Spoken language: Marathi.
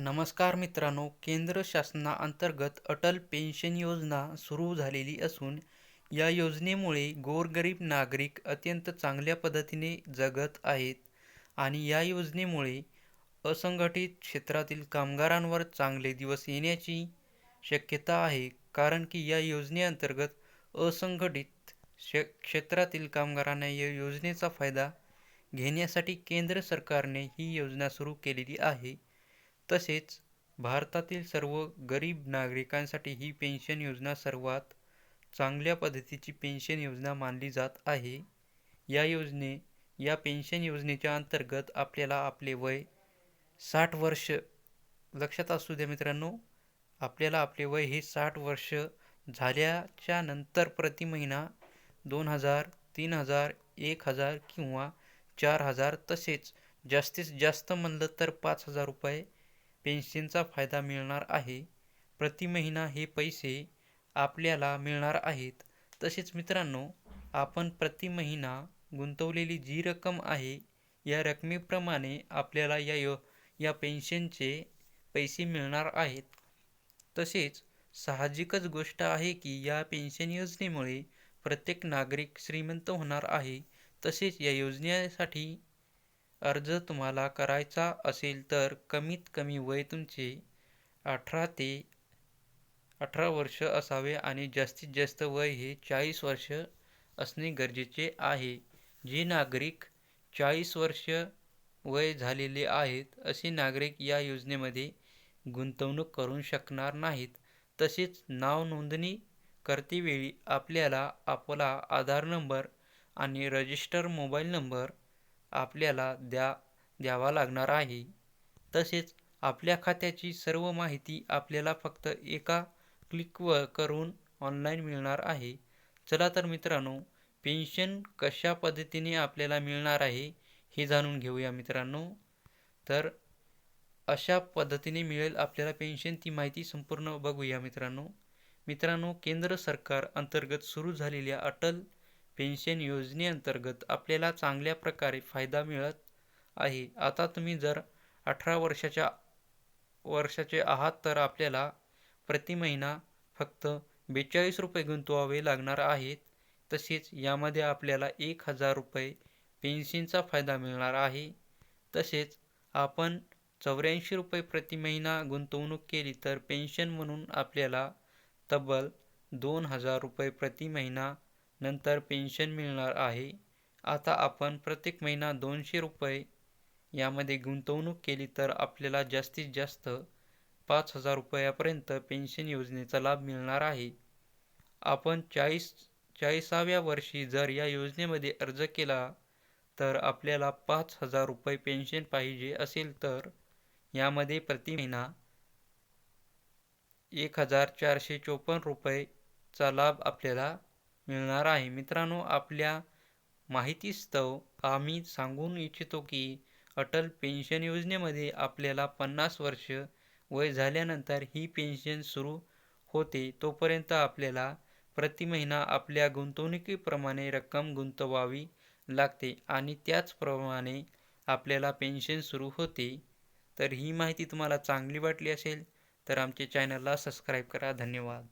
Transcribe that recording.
नमस्कार मित्रांनो केंद्र शासनाअंतर्गत अटल पेन्शन योजना सुरू झालेली असून या योजनेमुळे गोरगरीब नागरिक अत्यंत चांगल्या पद्धतीने जगत आहेत आणि या योजनेमुळे असंघटित क्षेत्रातील कामगारांवर चांगले दिवस येण्याची शक्यता आहे. कारण की या योजनेअंतर्गत असंघटित श क्षेत्रातील कामगारांना या योजनेचा फायदा घेण्यासाठी केंद्र सरकारने ही योजना सुरू केलेली आहे. तसेच भारतातील सर्व गरीब नागरिकांसाठी ही पेन्शन योजना सर्वात चांगल्या पद्धतीची पेन्शन योजना मानली जात आहे. या योजने या पेन्शन योजनेच्या अंतर्गत आपल्याला आपले वय साठ वर्ष लक्षात असू द्या मित्रांनो. आपल्याला आपले वय हे साठ वर्ष झाल्याच्यानंतर प्रति महिना दोन हजार तीन हजार एक हजार किंवा चार हजार तसेच जास्तीत जास्त म्हणलं तर पाच हजार रुपये पेन्शनचा फायदा मिळणार आहे. प्रति महिना हे पैसे आपल्याला मिळणार आहेत. तसेच मित्रांनो आपण प्रति महिना गुंतवलेली जी रक्कम आहे या रकमेप्रमाणे आपल्याला या यो या पेन्शनचे पैसे मिळणार आहेत. तसेच साहजिकच गोष्ट आहे की या पेन्शन योजनेमुळे प्रत्येक नागरिक श्रीमंत होणार आहे. तसेच या योजनेसाठी अर्ज तुम्हाला करायचा असेल तर कमीत कमी वय तुमचे अठरा ते अठरा वर्ष असावे आणि जास्तीत जास्त वय हे चाळीस वर्ष असणे गरजेचे आहे. जे नागरिक चाळीस वर्ष वय झालेले आहेत असे नागरिक या योजनेमध्ये गुंतवणूक करू शकणार नाहीत. तसेच नाव नोंदणी करतेवेळी आपल्याला आपला आधार नंबर आणि रजिस्टर मोबाईल नंबर आपल्याला द्या द्यावा लागणार आहे. तसेच आपल्या खात्याची सर्व माहिती आपल्याला फक्त एका क्लिकवर करून ऑनलाईन मिळणार आहे. चला तर मित्रांनो पेन्शन कशा पद्धतीने आपल्याला मिळणार आहे हे जाणून घेऊया मित्रांनो. तर अशा पद्धतीने मिळेल आपल्याला पेन्शन ती माहिती संपूर्ण बघूया मित्रांनो. मित्रांनो केंद्र सरकार अंतर्गत सुरू झालेल्या अटल पेन्शन योजनेअंतर्गत आपल्याला चांगल्या प्रकारे फायदा मिळत आहे. आता तुम्ही जर अठरा वर्षाच्या वर्षाचे आहात तर आपल्याला प्रति महिना फक्त बेचाळीस रुपये गुंतवावे लागणार आहेत. तसेच यामध्ये आपल्याला एक हजार रुपये पेन्शनचा फायदा मिळणार आहे. तसेच आपण चौऱ्याऐंशी रुपये प्रति महिना गुंतवणूक केली तर पेन्शन म्हणून आपल्याला तब्बल दोन हजार रुपये प्रति महिना नंतर पेन्शन मिळणार आहे. आता आपण प्रत्येक महिना दोनशे रुपये यामध्ये गुंतवणूक केली तर आपल्याला जास्तीत जास्त पाच हजार रुपयापर्यंत पेन्शन योजनेचा लाभ मिळणार आहे. आपण चाळीस चाळीसाव्या वर्षी जर या योजनेमध्ये अर्ज केला तर आपल्याला पाच हजार रुपये पेन्शन पाहिजे असेल तर यामध्ये प्रति महिना एक हजार चारशे चोपन्न रुपयेचा लाभ आपल्याला मिळणार आहे. मित्रांनो आपल्या माहितीस्तव आम्ही सांगून इच्छितो की अटल पेन्शन योजनेमध्ये आपल्याला पन्नास वर्ष वय झाल्यानंतर ही पेन्शन सुरू होते. तोपर्यंत आपल्याला प्रति महिना आपल्या गुंतवणुकीप्रमाणे रक्कम गुंतवावी लागते आणि त्याचप्रमाणे आपल्याला पेन्शन सुरू होते. तर ही माहिती तुम्हाला चांगली वाटली असेल तर आमच्या चॅनलला सबस्क्राईब करा. धन्यवाद.